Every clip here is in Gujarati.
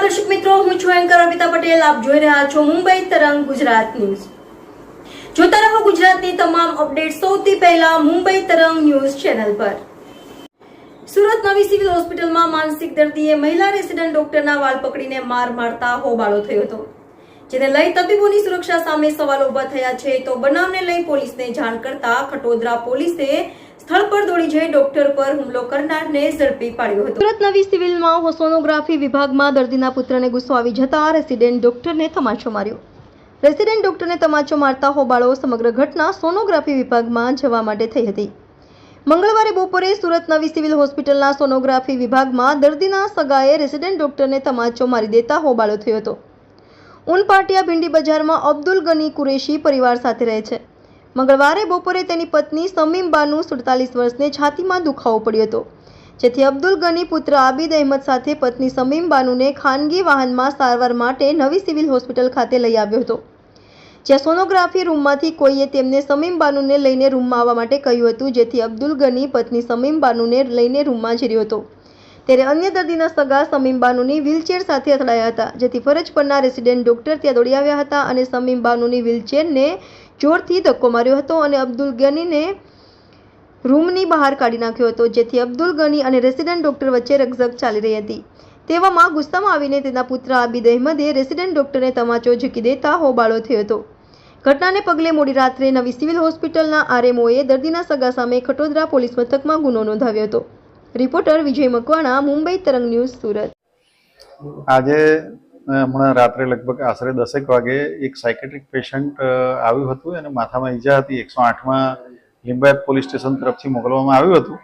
દર્શક મિત્રો, હું છું એન્કર અમિતા પટેલ. આપ જોઈ રહ્યા છો મુંબઈ તરંગ ગુજરાત ન્યૂઝ. જોતા રહો ગુજરાતની તમામ અપડેટ સૌથી પહેલા મુંબઈ તરંગ ન્યૂઝ ચેનલ પર. સુરત નવી સિવિલ હોસ્પિટલમાં માનસિક દર્દીએ મહિલા રેસિડન્ટ ડોક્ટરના વાળ પકડીને માર મારતા હોબાળો થયો હતો. જેને લઈ તબીબોની સુરક્ષા સામે સવાલો ઊભા થયા છે, તો બનાવને લઈ પોલીસને જાણ કરતા ખટોદરા પોલીસે સ્થળ પર દોડી જઈ ડોક્ટર પર હુમલો કરનારને ઝડપી પાડ્યો હતો. સુરત નવી સિવિલમાં સોનોગ્રાફી વિભાગમાં દર્દીના પુત્રને ગુસ્સો આવી જતા રેસિડેન્ટ ડોક્ટરને તમાચો માર્યો. રેસિડેન્ટ ડોક્ટરને તમાચો મારતા હોબાળો સમગ્ર ઘટના સોનોગ્રાફી વિભાગમાં જવા માટે થઈ હતી. મંગળવારે બપોરે સુરત નવી સિવિલ હોસ્પિટલના સોનોગ્રાફી વિભાગમાં દર્દીના સગાએ રેસિડેન્ટ ડોક્ટરને તમાચો મારી દેતા હોબાળો થયો હતો. ઉનપાટિયા ભીંડી બજારમાં અબ્દુલ ગની કુરેશી પરિવાર સાથે રહે છે. મંગળવારે બપોરે તેની પત્ની સમીમ બાનુ સુડતાલીસ વર્ષને છાતીમાં દુખાવો પડ્યો હતો. જેથી અબ્દુલ ગની પુત્ર આબિદ અહેમદ સાથે પત્ની સમીમ બાનુને ખાનગી વાહનમાં સારવાર માટે નવી સિવિલ હોસ્પિટલ ખાતે લઈ આવ્યો હતો. જ્યાં સોનોગ્રાફી રૂમમાંથી કોઈએ તેમને સમીમ બાનુને લઈને રૂમમાં આવવા માટે કહ્યું હતું, જેથી અબ્દુલ ગની પત્ની સમીમ બાનુને લઈને રૂમમાં જઈ હતો. ત્યારે અન્ય દર્દીના સગા સમીમ બાનુની વ્હીલચેર સાથે અથડાયા હતા, જેથી ફરજ પરના રેસિડેન્ટ ડોક્ટર ત્યાં દોડી આવ્યા હતા અને સમીમ બાનુની વ્હીલચેરને જોરથી ધક્કો માર્યો હતો અને અબ્દુલ ગનીને રૂમની બહાર કાઢી નાખ્યો હતો, જેથી અબ્દુલ ગની અને રેસિડેન્ટ ડોક્ટર વચ્ચે રકઝક ચાલી રહી હતી. તેવામાં ગુસ્સામાં આવીને તેના પુત્ર આબિદ અહેમદે રેસિડેન્ટ ડોક્ટરને તમાચો ઝૂકી દેતા હોબાળો થયો હતો. ઘટનાને પગલે મોડી રાત્રે નવી સિવિલ હોસ્પિટલના આરએમઓએ દર્દીના સગા સામે ખટોદરા પોલીસ મથકમાં ગુનો નોંધાવ્યો હતો. રિપોર્ટર વિજય મકવાણા, મુંબઈ તરંગ ન્યૂઝ, સુરત. આજે હમણાં રાત્રે લગભગ આશરે દસેક વાગે એક સાયકેટ્રિક પેશન્ટ આવ્યું હતું. અને માથામાં ઈજા હતી. એકસો આઠમાં લિંબાયત પોલીસ સ્ટેશન તરફથી મોકલવામાં આવ્યું હતું.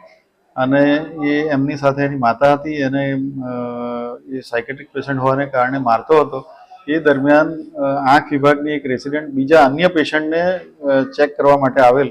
અને એ એમની સાથે એની માતા હતી. અને એ સાયકેટ્રિક પેશન્ટ હોવાને કારણે મારતો હતો. એ દરમિયાન આંખ વિભાગની એક રેસિડેન્ટ બીજા અન્ય પેશન્ટને ચેક કરવા માટે આવેલ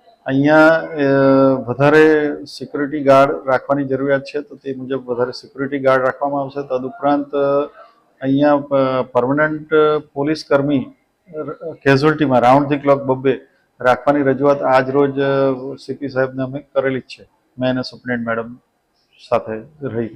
અહીંયા વધારે સિક્યુરિટી ગાર્ડ રાખવાની જરૂરિયાત છે, તો તે મુજબ વધારે સિક્યુરિટી ગાર્ડ રાખવામાં આવશે. તદુપરાંત અહીંયા પરમનન્ટ પોલીસ કર્મી કેઝ્યુઅલ્ટીમાં રાઉન્ડ ધી ક્લોક બબ્બે રાખવાની રજૂઆત આજ રોજ સીપી સાહેબને અમે કરેલી જ છે. મેં અને સુપ્રિન્ટ મેડમ સાથે રહી.